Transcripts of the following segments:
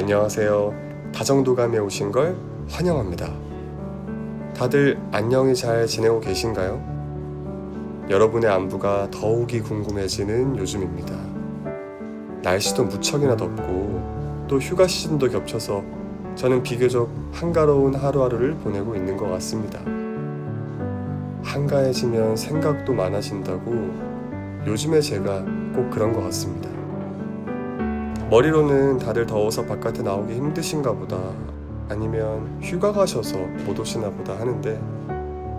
안녕하세요. 다정도감에 오신 걸 환영합니다. 다들 안녕히 잘 지내고 계신가요? 여러분의 안부가 더욱이 궁금해지는 요즘입니다. 날씨도 무척이나 덥고 또 휴가 시즌도 겹쳐서 저는 비교적 한가로운 하루하루를 보내고 있는 것 같습니다. 한가해지면 생각도 많아진다고 요즘에 제가 꼭 그런 것 같습니다. 머리로는 다들 더워서 바깥에 나오기 힘드신가 보다 아니면 휴가 가셔서 못 오시나 보다 하는데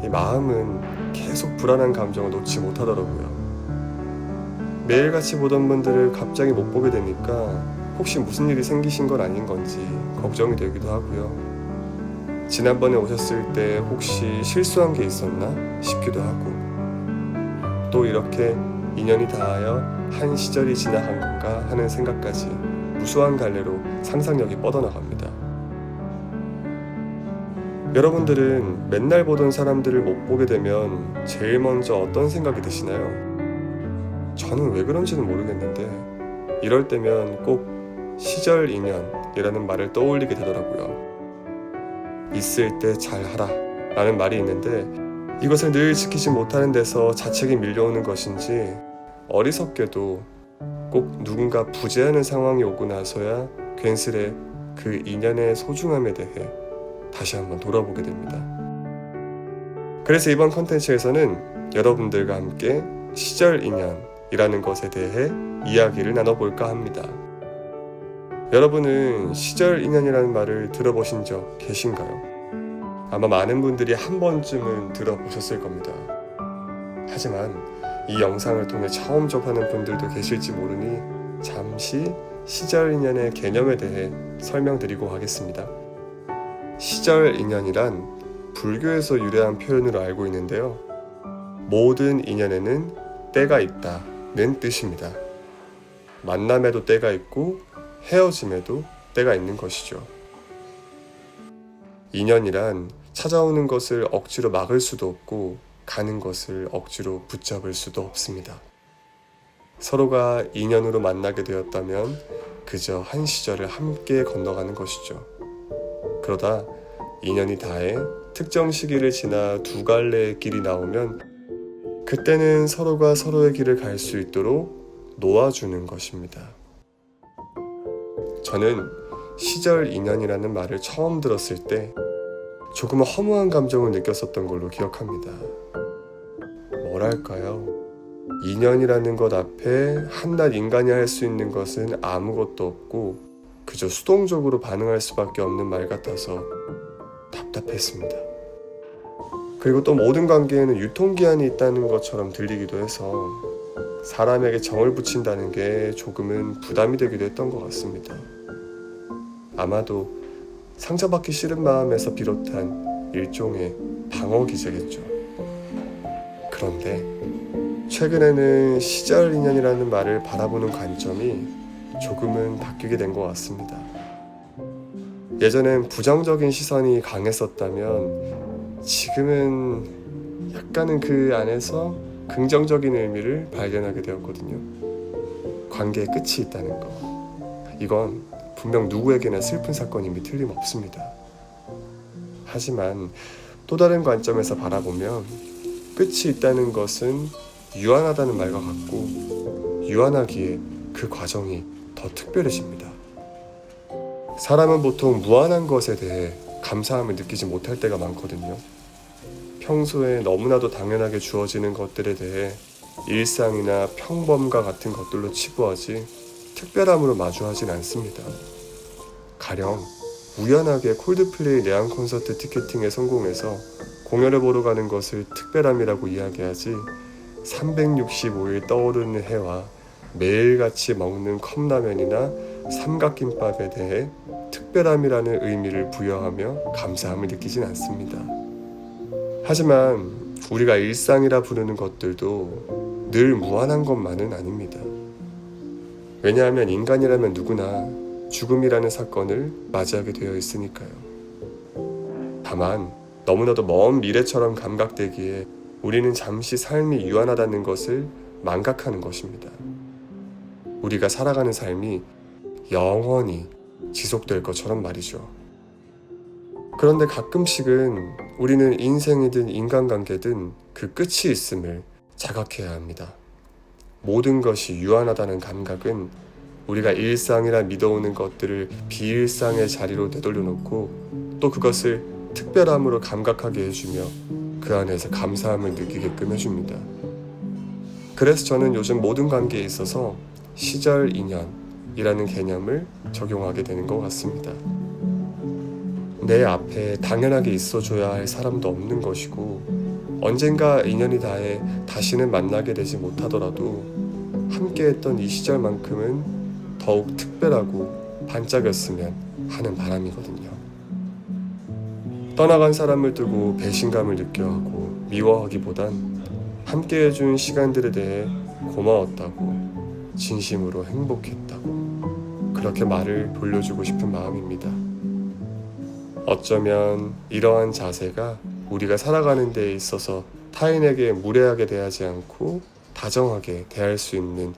이 마음은 계속 불안한 감정을 놓지 못하더라고요. 매일같이 보던 분들을 갑자기 못 보게 되니까 혹시 무슨 일이 생기신 건 아닌 건지 걱정이 되기도 하고요. 지난번에 오셨을 때 혹시 실수한 게 있었나 싶기도 하고 또 이렇게 인연이 닿아여 한 시절이 지나간 건가 하는 생각까지 무수한 갈래로 상상력이 뻗어나갑니다. 여러분들은 맨날 보던 사람들을 못 보게 되면 제일 먼저 어떤 생각이 드시나요? 저는 왜 그런지는 모르겠는데 이럴 때면 꼭 시절 인연이라는 말을 떠올리게 되더라고요. 있을 때 잘하라 라는 말이 있는데 이것을 늘 지키지 못하는 데서 자책이 밀려오는 것인지 어리석게도 꼭 누군가 부재하는 상황이 오고 나서야 괜스레 그 인연의 소중함에 대해 다시 한번 돌아보게 됩니다. 그래서 이번 컨텐츠에서는 여러분들과 함께 시절 인연이라는 것에 대해 이야기를 나눠볼까 합니다. 여러분은 시절 인연이라는 말을 들어보신 적 계신가요? 아마 많은 분들이 한 번쯤은 들어보셨을 겁니다. 하지만 이 영상을 통해 처음 접하는 분들도 계실지 모르니 잠시 시절 인연의 개념에 대해 설명드리고 하겠습니다. 시절 인연이란 불교에서 유래한 표현으로 알고 있는데요. 모든 인연에는 때가 있다는 뜻입니다. 만남에도 때가 있고 헤어짐에도 때가 있는 것이죠. 인연이란 찾아오는 것을 억지로 막을 수도 없고 가는 것을 억지로 붙잡을 수도 없습니다. 서로가 인연으로 만나게 되었다면 그저 한 시절을 함께 건너가는 것이죠. 그러다 인연이 다해 특정 시기를 지나 두 갈래의 길이 나오면 그때는 서로가 서로의 길을 갈 수 있도록 놓아주는 것입니다. 저는 시절 인연이라는 말을 처음 들었을 때 조금 허무한 감정을 느꼈었던 걸로 기억합니다. 뭐랄까요? 인연이라는 것 앞에 한낱 인간이 할 수 있는 것은 아무것도 없고 그저 수동적으로 반응할 수밖에 없는 말 같아서 답답했습니다. 그리고 또 모든 관계에는 유통기한이 있다는 것처럼 들리기도 해서 사람에게 정을 붙인다는 게 조금은 부담이 되기도 했던 것 같습니다. 아마도 상처받기 싫은 마음에서 비롯한 일종의 방어 기제겠죠. 그런데 최근에는 시절 인연이라는 말을 바라보는 관점이 조금은 바뀌게 된 것 같습니다. 예전엔 부정적인 시선이 강했었다면 지금은 약간은 그 안에서 긍정적인 의미를 발견하게 되었거든요. 관계의 끝이 있다는 거. 이건 분명 누구에게나 슬픈 사건임이 틀림없습니다. 하지만 또 다른 관점에서 바라보면 끝이 있다는 것은 유한하다는 말과 같고 유한하기에 그 과정이 더 특별해집니다. 사람은 보통 무한한 것에 대해 감사함을 느끼지 못할 때가 많거든요. 평소에 너무나도 당연하게 주어지는 것들에 대해 일상이나 평범과 같은 것들로 치부하지 특별함으로 마주하진 않습니다. 가령 우연하게 콜드플레이 내한 콘서트 티켓팅에 성공해서 공연을 보러 가는 것을 특별함이라고 이야기하지 365일 떠오르는 해와 매일같이 먹는 컵라면이나 삼각김밥에 대해 특별함이라는 의미를 부여하며 감사함을 느끼진 않습니다. 하지만 우리가 일상이라 부르는 것들도 늘 무한한 것만은 아닙니다. 왜냐하면 인간이라면 누구나 죽음이라는 사건을 맞이하게 되어 있으니까요. 다만 너무나도 먼 미래처럼 감각되기에 우리는 잠시 삶이 유한하다는 것을 망각하는 것입니다. 우리가 살아가는 삶이 영원히 지속될 것처럼 말이죠. 그런데 가끔씩은 우리는 인생이든 인간관계든 그 끝이 있음을 자각해야 합니다. 모든 것이 유한하다는 감각은 우리가 일상이라 믿어오는 것들을 비일상의 자리로 되돌려 놓고 또 그것을 특별함으로 감각하게 해주며 그 안에서 감사함을 느끼게끔 해줍니다. 그래서 저는 요즘 모든 관계에 있어서 시절 인연이라는 개념을 적용하게 되는 것 같습니다. 내 앞에 당연하게 있어줘야 할 사람도 없는 것이고 언젠가 인연이 다해 다시는 만나게 되지 못하더라도 함께했던 이 시절만큼은 더욱 특별하고 반짝였으면 하는 바람이거든요. 떠나간 사람을 두고 배신감을 느껴 하고 미워하기보단 함께해준 시간들에 대해 고마웠다고 진심으로 행복했다고 그렇게 말을 돌려주고 싶은 마음입니다. 어쩌면 이러한 자세가 우리가 살아가는 데 있어서 타인에게 무례하게 대하지 않고 다정하게 대할 수 있는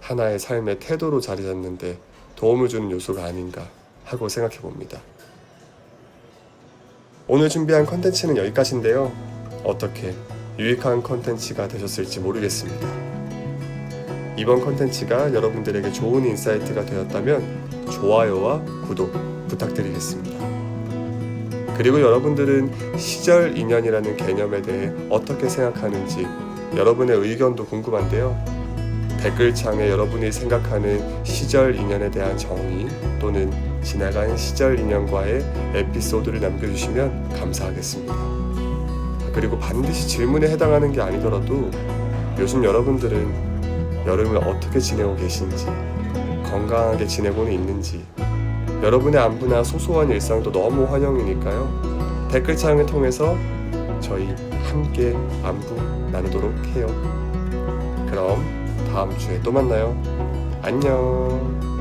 하나의 삶의 태도로 자리 잡는데 도움을 주는 요소가 아닌가 하고 생각해 봅니다. 오늘 준비한 컨텐츠는 여기까지인데요. 어떻게 유익한 컨텐츠가 되셨을지 모르겠습니다. 이번 컨텐츠가 여러분들에게 좋은 인사이트가 되었다면 좋아요와 구독 부탁드리겠습니다. 그리고 여러분들은 시절 인연이라는 개념에 대해 어떻게 생각하는지 여러분의 의견도 궁금한데요. 댓글창에 여러분이 생각하는 시절 인연에 대한 정의 또는 지나간 시절 인연과의 에피소드를 남겨주시면 감사하겠습니다. 그리고 반드시 질문에 해당하는 게 아니더라도 요즘 여러분들은 여름을 어떻게 지내고 계신지 건강하게 지내고는 있는지 여러분의 안부나 소소한 일상도 너무 환영이니까요. 댓글창을 통해서 저희 함께 안부 나누도록 해요. 그럼 다음 주에 또 만나요. 안녕.